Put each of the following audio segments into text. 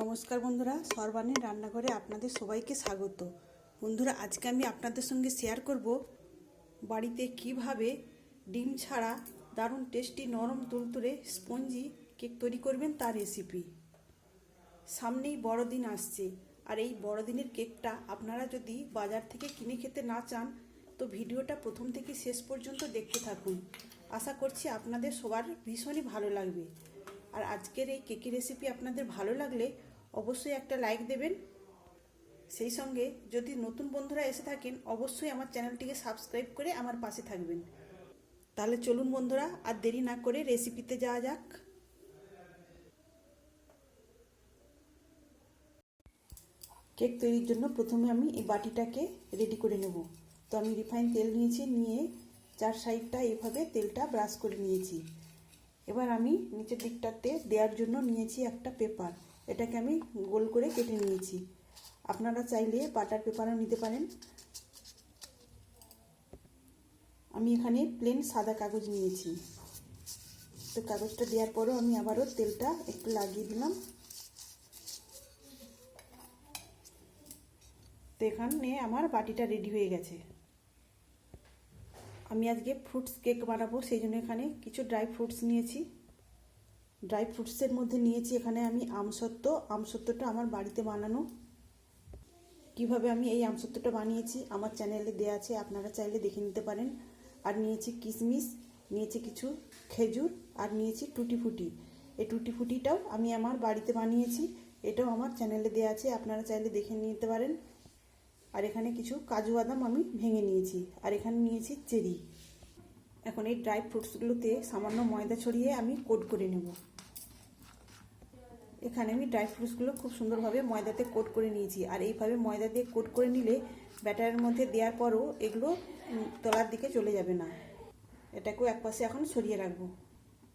নমস্কার বন্ধুরা সর্বাণী রান্নাঘরে আপনাদের সবাইকে স্বাগত। বন্ধুরা, আজকে আমি আপনাদের সঙ্গে শেয়ার করব বাড়িতে কীভাবে ডিম ছাড়া দারুণ টেস্টি নরম তুলতুলে স্পঞ্জি কেক তৈরি করবেন তার রেসিপি সামনেই বড়দিন আসছে, আর এই বড়দিনের কেকটা আপনারা যদি বাজার থেকে কিনে খেতে না চান, তো ভিডিওটা প্রথম থেকে শেষ পর্যন্ত দেখতে থাকুন। আশা করছি আপনাদের সবার ভীষণই ভালো লাগবে। আর আজকের এই কেকের রেসিপি আপনাদের ভালো লাগলে অবশ্যই একটা লাইক দেবেন। সেই সঙ্গে যদি নতুন বন্ধুরা এসে থাকেন, অবশ্যই আমার চ্যানেলটিকে সাবস্ক্রাইব করে আমার পাশে থাকবেন। তাহলে চলুন বন্ধুরা, আর দেরি না করে রেসিপিতে যাওয়া যাক। কেক তৈরির জন্য প্রথমে আমি এই বাটিটাকে রেডি করে নেব। তো আমি রিফাইন তেল নিয়েছি, নিয়ে চার সাইডটা এভাবে তেলটা ব্রাশ করে নিয়েছি। এবার আমি নিচের দিকটাতে দেওয়ার জন্য নিয়েছি একটা পেপার। এটাকে আমি গোল করে কেটে নিয়েছি। আপনারা চাইলে বাটার পেপারও নিতে পারেন। আমি এখানে প্লেন সাদা কাগজ নিয়েছি। তো কাগজটা দেওয়ার পরেও আমি আবারও তেলটা একটু লাগিয়ে দিলাম। তো এখানে আমার বাটিটা রেডি হয়ে গেছে। আমি আজকে ফ্রুটস কেক বানাবো সেই জন্য এখানে কিছু ড্রাই ফ্রুটস নিয়েছি। ড্রাই ফ্রুটসের মধ্যে নিয়েছি এখানে আমি আমসত্ত্ব। আমসত্ত্বটা আমার বাড়িতে বানানো। কীভাবে আমি এই আমসত্ত্বটা বানিয়েছি, আমার চ্যানেলে দেওয়া আছে, আপনারা চাইলে দেখে নিতে পারেন। আর নিয়েছি কিশমিশ নিয়েছি কিছু খেজুর, আর নিয়েছি টুটি ফুটি। এই টুটি ফুটিটাও আমি আমার বাড়িতে বানিয়েছি। এটাও আমার চ্যানেলে দেওয়া আছে, আপনারা চাইলে দেখে নিতে পারেন। আর এখানে কিছু কাজু বাদাম আমি ভেঙে নিয়েছি। আর এখানে নিয়েছি চেরি। এখন এই ড্রাই ফ্রুটসগুলোতে সামান্য ময়দা ছড়িয়ে আমি কোট করে নেব। এখানে আমি ড্রাই ফ্রুটসগুলো খুব সুন্দরভাবে ময়দাতে কোট করে নিয়েছি। আর এইভাবে ময়দা দিয়ে কোট করে নিলে ব্যাটারের মধ্যে দেওয়ার পরও এগুলো তলার দিকে চলে যাবে না। এটাকেও একপাশে এখন সরিয়ে রাখব।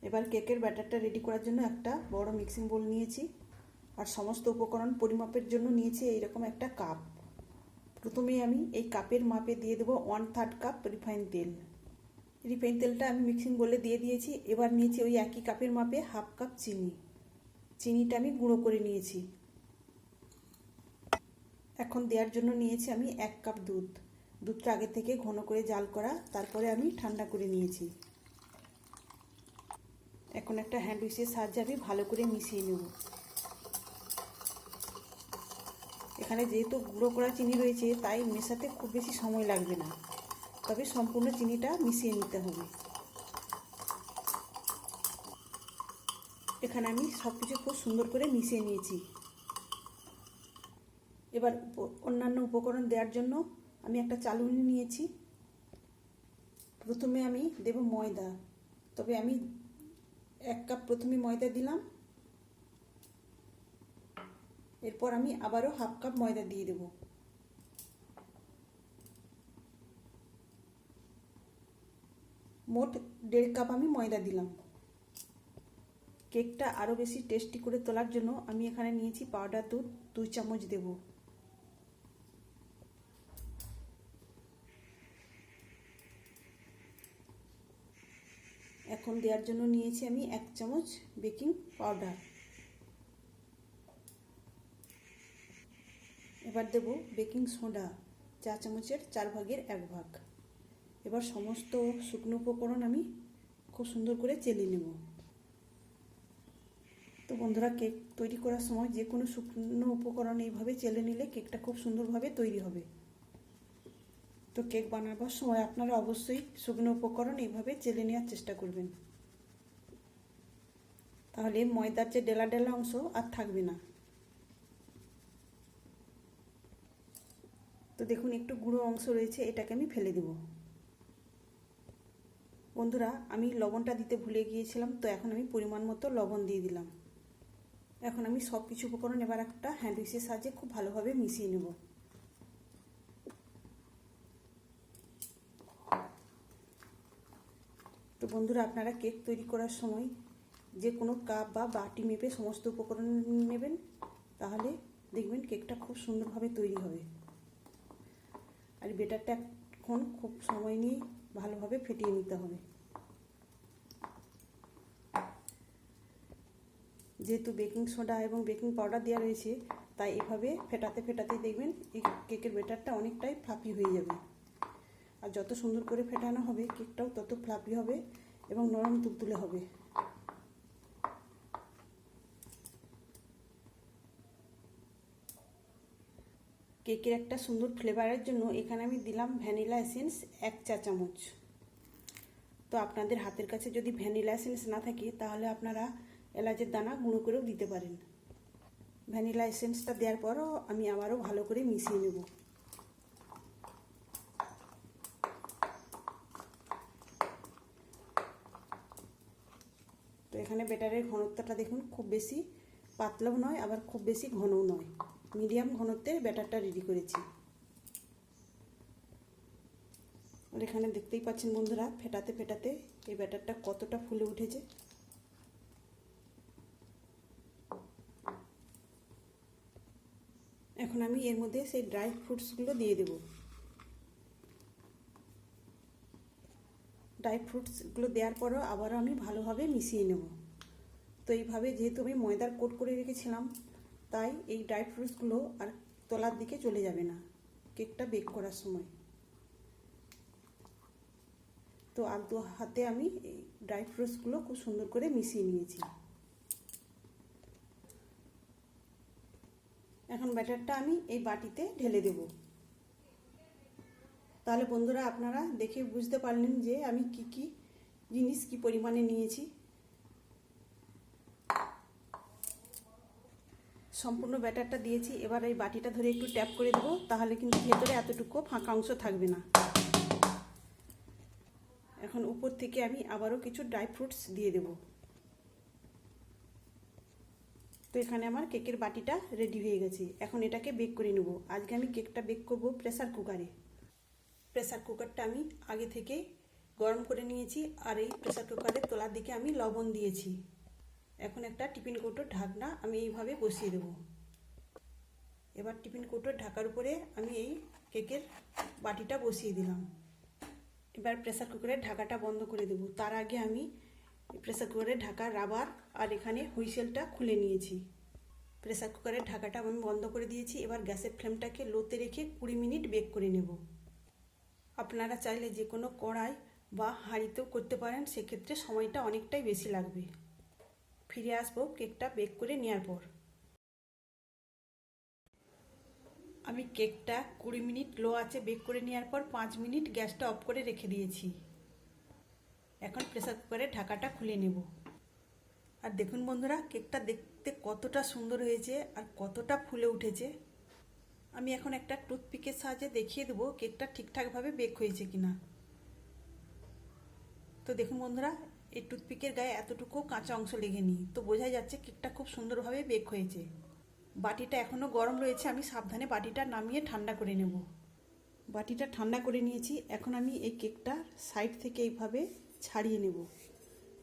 এবার কেকের ব্যাটারটা রেডি করার জন্য একটা বড় মিক্সিং বোল নিয়েছি। আর সমস্ত উপকরণ পরিমাপের জন্য নিয়েছি এইরকম একটা কাপ। প্রথমে আমি এই কাপের মাপে দিয়ে দেবো ওয়ান থার্ড কাপ রিফাইন তেল। রিফাইন তেলটা আমি মিক্সিং বলে দিয়ে দিয়েছি। এবার নিয়েছি ওই একই কাপের মাপে হাফ কাপ চিনি। চিনিটা আমি গুঁড়ো করে নিয়েছি। এখন দেওয়ার জন্য নিয়েছি আমি এক কাপ দুধ। দুধটা আগে থেকে ঘন করে জাল করা, তারপরে আমি ঠান্ডা করে নিয়েছি। এখন একটা হ্যান্ড উইচের সাহায্যে আমি ভালো করে মিশিয়ে নেব। এখানে যেহেতু গুঁড়ো করা চিনি রয়েছে, তাই মেশাতে খুব বেশি সময় লাগবে না। তবে সম্পূর্ণ চিনিটা মিশিয়ে নিতে হবে। এখানে আমি সব কিছু খুব সুন্দর করে মিশিয়ে নিয়েছি। এবার অন্যান্য উপকরণ দেওয়ার জন্য আমি একটা চালুনি নিয়েছি। প্রথমে আমি দেব ময়দা। তবে আমি এক কাপ প্রথমে ময়দা দিলাম। এরপর আমি আবারও হাফ কাপ ময়দা দিয়ে দেব। মোট দেড় কাপ আমি ময়দা দিলাম। কেকটা আরও বেশি টেস্টি করে তোলার জন্য আমি এখানে নিয়েছি পাউডার দুধ, দুই চামচ দেব। এখন দেওয়ার জন্য নিয়েছি আমি এক চামচ বেকিং পাউডার। এবার দেব বেকিং সোডা, চা চামচের চার ভাগের এক ভাগ। এবার সমস্ত শুকনো উপকরণ আমি খুব সুন্দর করে চেলে নেব। তো বন্ধুরা, কেক তৈরি করার সময় যে কোনো শুকনো উপকরণ এইভাবে চেলে নিলে কেকটা খুব সুন্দরভাবে তৈরি হবে। তো কেক বানাবার সময় আপনারা অবশ্যই শুকনো উপকরণ এইভাবে চেলে নেওয়ার চেষ্টা করবেন। তাহলে ময়দার যে ডেলা ডেলা অংশ আর থাকবে না। তো দেখুন, একটু গুঁড়ো অংশ রয়েছে, এটাকে আমি ফেলে দেব। বন্ধুরা, আমি লবণটা দিতে ভুলে গিয়েছিলাম, তো এখন আমি পরিমাণ মতো লবণ দিয়ে দিলাম। এখন আমি সব কিছু উপকরণ এবার একটা হ্যান্ড উইচের সাহায্যে খুব ভালোভাবে মিশিয়ে নেব। তো বন্ধুরা, আপনারা কেক তৈরি করার সময় যে কোনো কাপ বা বাটি মেপে সমস্ত উপকরণ নেবেন, তাহলে দেখবেন কেকটা খুব সুন্দরভাবে তৈরি হবে। আর বেটারটা এখন খুব সময় নিয়ে ভালোভাবে ফেটিয়ে নিতে হবে। যেহেতু বেকিং সোডা এবং বেকিং পাউডার দেওয়া রয়েছে, তাই এভাবে ফেটাতে ফেটাতে দেখবেন এই কেকের বেটারটা অনেকটাই ফ্লাফি হয়ে যাবে। আর যত সুন্দর করে ফেটানো হবে, কেকটাও তত ফ্লাফি হবে এবং নরম তুলতুলে হবে। কেকের একটা সুন্দর ফ্লেভারের জন্য এখানে আমি দিলাম ভ্যানিলা এসেন্স এক চা চামচ। তো আপনাদের হাতের কাছে যদি ভ্যানিলা এসেন্স না থাকে, তাহলে আপনারা এলাচের দানা গুঁড়ো করেও দিতে পারেন। ভ্যানিলা এসেন্সটা দেওয়ার পরও আমি আবারও ভালো করে মিশিয়ে নেব। তো এখানে বেটারের ঘনত্বটা দেখুন, খুব বেশি পাতলাও নয়, আবার খুব বেশি ঘনও নয়। মিডিয়াম ঘনত্বের ব্যাটারটা রেডি করেছি। আর এখানে দেখতেই পাচ্ছেন বন্ধুরা, ফেটাতে ফেটাতে এই ব্যাটারটা কতটা ফুলে উঠেছে। এখন আমি এর মধ্যে সেই ড্রাই ফ্রুটসগুলো দিয়ে দেব। ড্রাই ফ্রুটসগুলো দেওয়ার পরও আবারও আমি ভালোভাবে মিশিয়ে নেব। তো এইভাবে যেহেতু আমি ময়দার কোট করে রেখেছিলাম তাই এই ড্রাই ফ্রুটসগুলো আর তলার দিকে চলে যাবে না। কেকটা বেক করার সময়। তো আলতো হাতে আমি এই ড্রাই ফ্রুটসগুলো খুব সুন্দর করে মিশিয়ে নিয়েছি। এখন ব্যাটারটা আমি এই বাটিতে ঢেলে দেব। তাহলে বন্ধুরা আপনারা দেখে বুঝতে পারলেন যে আমি কি কি জিনিস কি পরিমাণে নিয়েছি। সম্পূর্ণ ব্যাটারটা দিয়েছি। এবার এই বাটিটা ধরে একটু ট্যাপ করে দেবো, তাহলে কিন্তু ভেতরে এতটুকু ফাঁকা অংশ থাকবে না। এখন উপর থেকে আমি আবারও কিছু ড্রাই ফ্রুটস দিয়ে দেব। তো এখানে আমার কেকের বাটিটা রেডি হয়ে গেছে। এখন এটাকে বেক করে নেব। আজকে আমি কেকটা বেক করব প্রেসার কুকারে। প্রেসার কুকারটা আমি আগে থেকে গরম করে নিয়েছি, আর এই প্রেসার কুকারের তোলার দিকে আমি লবণ দিয়েছি। এখন একটা টিফিন কৌটোর ঢাকনা আমি এইভাবে বসিয়ে দেব। এবার টিফিন কৌটোর ঢাকার উপরে আমি এই কেকের বাটিটা বসিয়ে দিলাম। এবার প্রেসার কুকারের ঢাকাটা বন্ধ করে দেব। তার আগে আমি প্রেসার কুকারের ঢাকার রাবার আর এখানে হুইসেলটা খুলে নিয়েছি। প্রেসার কুকারের ঢাকাটা আমি বন্ধ করে দিয়েছি। এবার গ্যাসের ফ্লেমটাকে লোতে রেখে কুড়ি মিনিট বেক করে নেব। আপনারা চাইলে যে কোনো কড়াই বা হাঁড়িতেও করতে পারেন। সেক্ষেত্রে সময়টা অনেকটাই বেশি লাগবে। ফিরে আসব, কেকটা বেক করে নেওয়ার পর। আমি কেকটা কুড়ি মিনিট লো আছে বেক করে নেওয়ার পর পাঁচ মিনিট গ্যাসটা অফ করে রেখে দিয়েছি। এখন প্রেসার কুকারের ঢাকাটা খুলে নেব। আর দেখুন বন্ধুরা, কেকটা দেখতে কতটা সুন্দর হয়েছে আর কতটা ফুলে উঠেছে। আমি এখন একটা টুথপিকের সাহায্যে দেখিয়ে দেবো কেকটা ঠিকঠাকভাবে বেক হয়েছে কিনা। তো দেখুন বন্ধুরা এই টুথপিকের গায়ে এতটুকু কাঁচা অংশ লেগেনি। তো বোঝাই যাচ্ছে কেকটা খুব সুন্দরভাবে বেক হয়েছে। বাটিটা এখনও গরম রয়েছে, আমি সাবধানে বাটিটা নামিয়ে ঠান্ডা করে নেব। বাটিটা ঠান্ডা করে নিয়েছি, এখন আমি এই কেকটা সাইড থেকে এইভাবে ছাড়িয়ে নেব।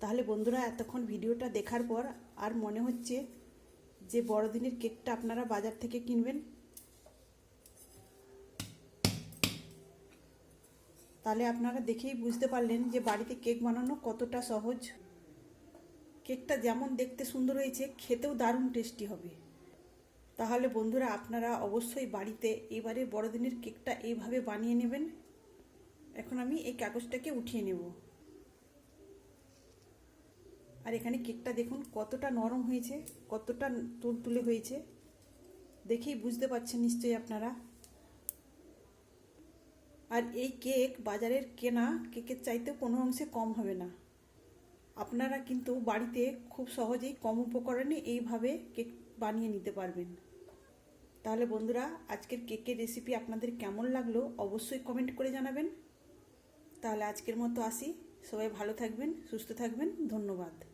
তাহলে বন্ধুরা, এতক্ষণ ভিডিওটা দেখার পর আর মনে হচ্ছে যে বড়দিনের কেকটা আপনারা বাজার থেকে কিনবেন তাহলে আপনারা দেখেই বুঝতে পারলেন যে বাড়িতে কেক বানানো কতটা সহজ। কেকটা যেমন দেখতে সুন্দর হয়েছে, খেতেও দারুণ টেস্টি হবে। তাহলে বন্ধুরা, আপনারা অবশ্যই বাড়িতে এবারে বড়দিনের কেকটা এইভাবে বানিয়ে নেবেন। এখন আমি এই কাগজটাকে উঠিয়ে নেব। আর এখানে কেকটা দেখুন, কতটা নরম হয়েছে, কতটা তুলতুলে হয়েছে। দেখেই বুঝতে পারছেন নিশ্চয়ই আপনারা। আর এই কেক বাজারের কেনা কেকের চাইতে কোনো অংশে কম হবে না। আপনারা কিন্তু বাড়িতে খুব সহজেই কম উপকরণে এইভাবে কেক বানিয়ে নিতে পারবেন। তাহলে বন্ধুরা, আজকের কেকের রেসিপি আপনাদের কেমন লাগল অবশ্যই কমেন্ট করে জানাবেন। তাহলে আজকের মতো আসি। সবাই ভালো থাকবেন, সুস্থ থাকবেন। ধন্যবাদ।